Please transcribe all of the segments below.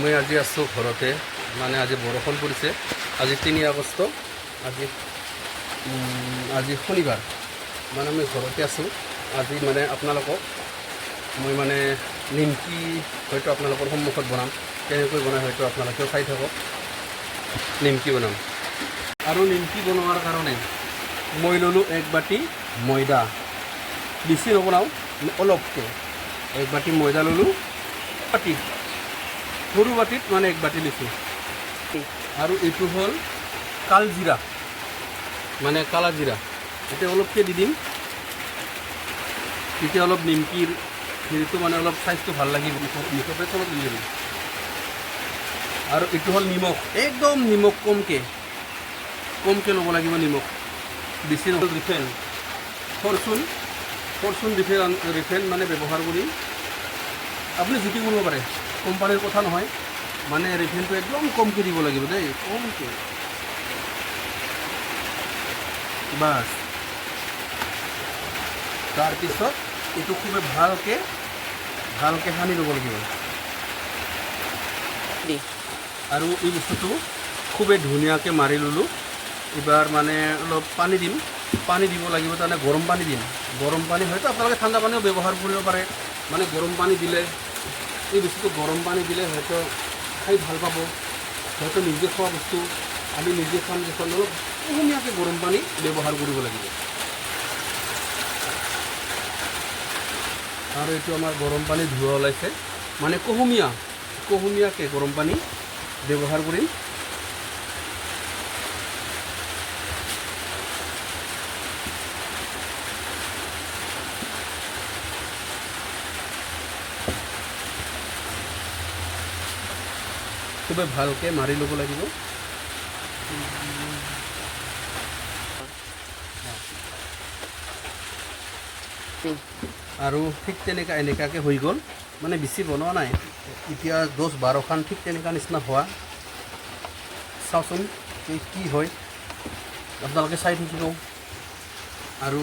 মই আজি আছোঁ ঘৰতে। মানে আজি বৰষুণ পৰিছে। আজি তিনি আগষ্ট। আজি আজি শনিবাৰ। মানে মই ঘৰতে আছোঁ। আজি মানে আপোনালোকক মই মানে নিমকি হয়তো আপোনালোকৰ সন্মুখত বনাম। কেনেকৈ বনাই হয়তো আপোনালোকেও চাই থাকক। নিমকি বনাম। আৰু নিমকি বনোৱাৰ কাৰণে মই ল'লোঁ এক বাতি ময়দা। বেছি নবনাওঁ, অলপকৈ। এক বাতি ময়দা ল'লোঁ। বাতি সৰু বাতিত মানে এক বাতি লৈছোঁ আৰু এইটো হ'ল কালজিৰা। মানে কালা জিৰা এতিয়া অলপকৈ দি দিম। তেতিয়া অলপ নিমকিৰ হেৰিটো মানে অলপ চাইজটো ভালো লাগিব। মুখতে তলত দি দিম। আৰু এইটো হ'ল নিমখ। একদম নিমখ কমকৈ। কমকৈ ল'ব লাগিব নিমখ। বেছি নহ'ল refine. Fortune. Fortune refine refine মানে ব্যৱহাৰ কৰি আপুনি যিটো কৰিব পাৰে। কোম্পানীৰ কথা নহয়। মানে ৰিফাইনটো একদম কমকৈ দিব লাগিব দেই। কমকৈ। বাছ। তাৰপিছত এইটো খুবেই ভালকৈ ভালকৈ সানি ল'ব লাগিব। আৰু এই বস্তুটো খুবেই ধুনীয়াকৈ মাৰি ল'লোঁ। এইবাৰ মানে অলপ পানী দিম। পানী দিব লাগিব তাৰমানে গৰম পানী দিম। গৰম পানী হয়তো আপোনালোকে ঠাণ্ডা পানীও ব্যৱহাৰ কৰিব পাৰে। মানে গৰম পানী দিলে এই বস্তুটো গৰম পানী দিলে হয়তো খাই ভালো পাব। হয়তো নিজে খোৱা বস্তু, আমি নিজে খাম যিখন অলপ কুহুমীয়াকৈ গৰম পানী ব্যৱহাৰ কৰিব লাগিব। আৰু এইটো আমাৰ গৰম পানী ধোৱা ওলাইছে। মানে কুহুমীয়া, কুহুমীয়াকৈ গৰম পানী ব্যৱহাৰ কৰিম। খুবেই ভালকৈ মাৰি ল'ব লাগিব। আৰু ঠিক তেনেকা এনেকুৱাকৈ হৈ গ'ল। মানে বেছি বনোৱা নাই। এতিয়া দহ বাৰখান ঠিক তেনেকুৱা নিচিনা হোৱা। চাওঁচোন কি হয়। আপোনালোকে চাই থাকিব। আৰু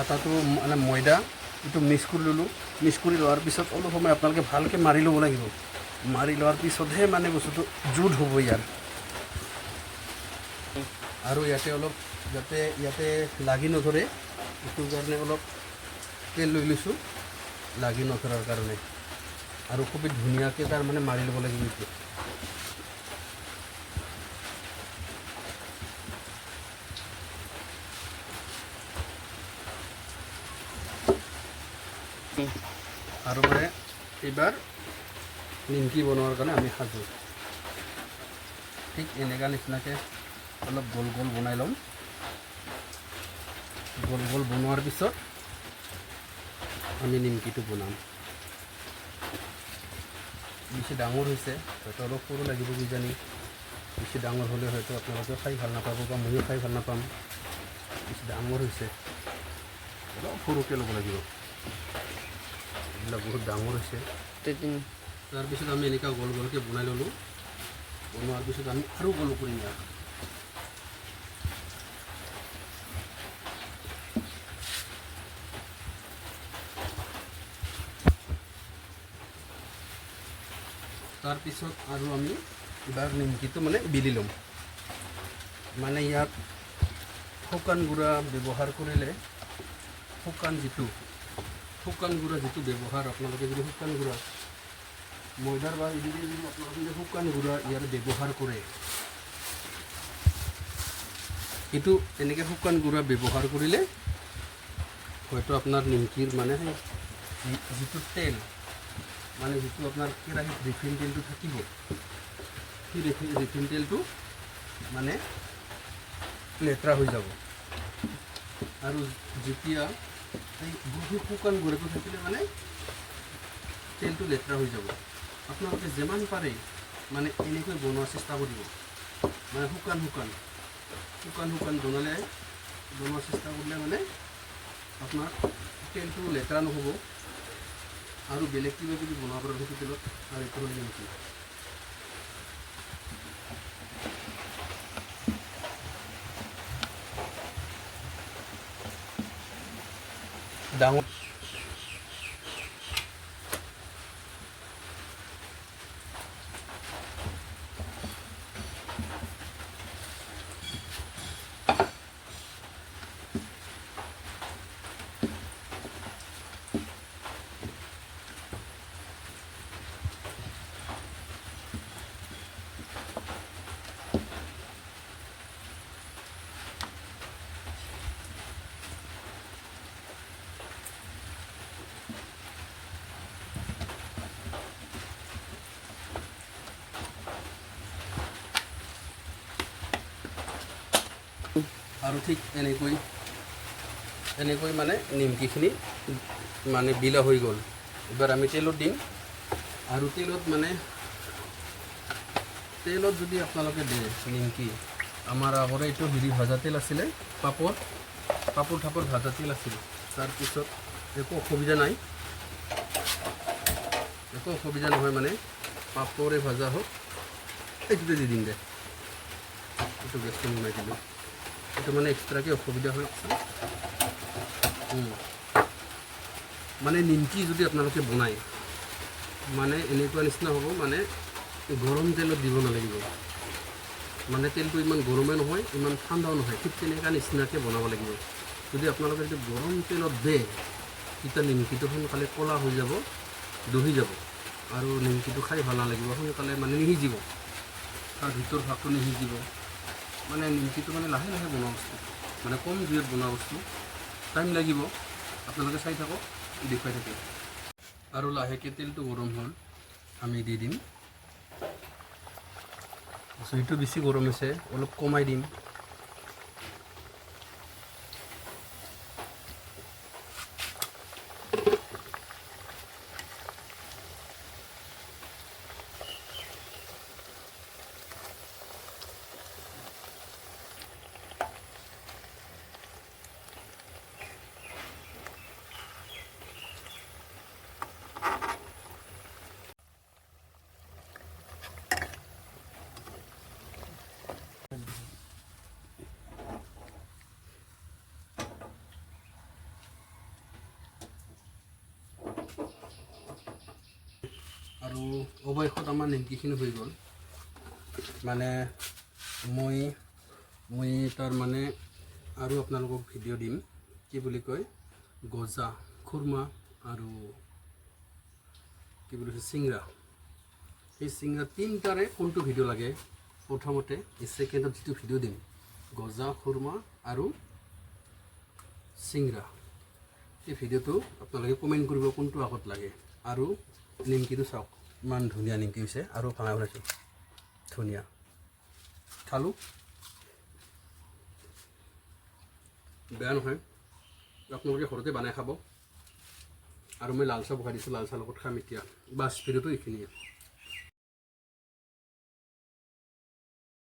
আটাটো মানে ময়দা, এইটো মিক্স কৰি ল'লোঁ। মিক্স কৰি লোৱাৰ পিছত অলপ সময় আপোনালোকে ভালকৈ মাৰি ল'ব লাগিব। মাৰি লোৱাৰ পিছতহে মানে বস্তুটো জুত হ'ব ইয়াৰ। আৰু ইয়াতে অলপ যাতে ইয়াতে লাগি নধৰে এইটোৰ কাৰণে অলপ তেল লৈ লৈছোঁ, লাগি নধৰাৰ কাৰণে। আৰু খুবেই ধুনীয়াকৈ তাৰ মানে মাৰি ল'ব লাগিব এইটো। আৰু মানে এইবাৰ নিমকি বনোৱাৰ কাৰণে আমি সাজু। ঠিক এনেকুৱা নিচিনাকৈ অলপ গোল গোল বনাই ল'ম। গোল গোল বনোৱাৰ পিছত আমি নিমকিটো বনাম। বেছি ডাঙৰ হৈছে হয়তো অলপ সৰু লাগিব কিজানি। বেছি ডাঙৰ হ'লে হয়তো আপোনালোকে খাই ভালো নাপাব বা ময়ো খাই ভালো নাপাম। বেছি ডাঙৰ হৈছে অলপ সৰুকৈ ল'ব লাগিব। এইবিলাক বহুত ডাঙৰ হৈছে। তাৰপিছত আমি এনেকুৱা গোল গোলকৈ বনাই ল'লোঁ। বনোৱাৰ পিছত আমি আৰু গোল কৰিম ইয়াক তাৰপিছত আৰু আমি এইবাৰ নিমকিটো মানে বিলি ল'ম। মানে ইয়াত শুকান গুড়া ব্যৱহাৰ কৰিলে শুকান যিটো, শুকান গুড়া যিটো ব্যৱহাৰ, আপোনালোকে যদি শুকান গুড়া ময়দাৰ বা যদি যদি শুকান গুড়া ইয়াৰ ব্যৱহাৰ কৰে এইটো এনেকৈ শুকান গুড়া ব্যৱহাৰ কৰিলে হয়তো আপোনাৰ নিমকিৰ মানে সেই যিটো তেল মানে যিটো আপোনাৰ কেৰাহীত ৰিফাইন তেলটো থাকিব সেই ৰিফাইন ৰিফাইন তেলটো মানে লেতেৰা হৈ যাব আৰু যেতিয়া বহু শুকান গুড়াটো থাকিলে মানে তেলটো লেতেৰা হৈ যাব আপোনালোকে যিমান পাৰে মানে এনেকৈ বনোৱাৰ চেষ্টা কৰিব। মানে শুকান শুকান। শুকান শুকান বনালে, বনোৱাৰ চেষ্টা কৰিলে মানে আপোনাৰ তেলটো লেতেৰা নহ'ব আৰু বেলেগ কিবা কিবি বনাব পাৰে সেইটো তেলত আৰু এইটো হ'ল নিমকি ডাঙৰ আৰু ঠিক এনেকৈ এনেকৈ মানে নিমকিখিনি মানে বিলা হৈ গ'ল। এবাৰ আমি তেলত দিম। আৰু তেলত মানে তেলত যদি আপোনালোকে দিয়ে নিমকি, আমাৰ আগৰে এইটো হেৰি ভজা তেল আছিলে, পাপৰ পাপৰ থাপৰ ভাজা তেল আছিলে। তাৰপিছত একো অসুবিধা নাই। একো অসুবিধা নহয় মানে পাপৰে ভজা হওক। এইটোতে দি দিম দে। এইটো গেছটো নুমাই দিলোঁ। এইটো মানে এক্সট্ৰাকৈ অসুবিধা হৈ আছে মানে নিমকি যদি আপোনালোকে বনায় মানে এনেকুৱা নিচিনা হ'ব মানে গৰম তেলত দিব নালাগিব। মানে তেলটো ইমান গৰমে নহয়, ইমান ঠাণ্ডাও নহয়, ঠিক তেনেকুৱা নিচিনাকৈ বনাব লাগিব। যদি আপোনালোকে যদি গৰম তেলত দিয়ে তেতিয়া নিমকিটো সোনকালে ক'লা হৈ যাব, দহি যাব। আৰু নিমকিটো খাই ভালো নালাগিব, সোনকালে মানে নিসিজিব। তাৰ ভিতৰ ভাগটো নিসিজিব। মানে নিমকিটো মানে লাহে লাহে বনোৱা বস্তু মানে কম জুইত বনোৱা বস্তু টাইম লাগিব, আপোনালোকে চাই থাকক, দেখুৱাই থাকিম আৰু লাহেকৈ তেলটো গৰম হ'ল, আমি দি দিম। জুইটো বেছি গৰম হৈছে, অলপ কমাই দিম। আৰু অৱশেষত আমাৰ নিমকিখিনি হৈ গ'ল। মানে মই মই তাৰ মানে আৰু আপোনালোকক ভিডিঅ' দিম, কি বুলি কয়, গজা, খুৰমা আৰু কি বুলি কয়, চিংৰা। সেই চিংৰা তিনিটাৰে কোনটো ভিডিঅ' লাগে? প্ৰথমতে ছেকেণ্ডত যিটো ভিডিঅ' দিম, গজা, খুৰমা আৰু চিংৰা। এই ভিডিঅ'টো আপোনালোকে কমেণ্ট কৰিব কোনটো আগত লাগে। আৰু নিমকিটো চাওক, ইমান ধুনীয়া নিমকি হৈছে। আৰু ভাঙা বনাইছোঁ ধুনীয়া। খালোঁ। বেয়া নহয়। আপোনালোকে ঘৰতে বনাই খাব। আৰু মই লাল চাহ বহাই দিছোঁ, লাল চাহ লগত খাম এতিয়া। বাছ, ভিডিঅ'টো এইখিনিয়ে।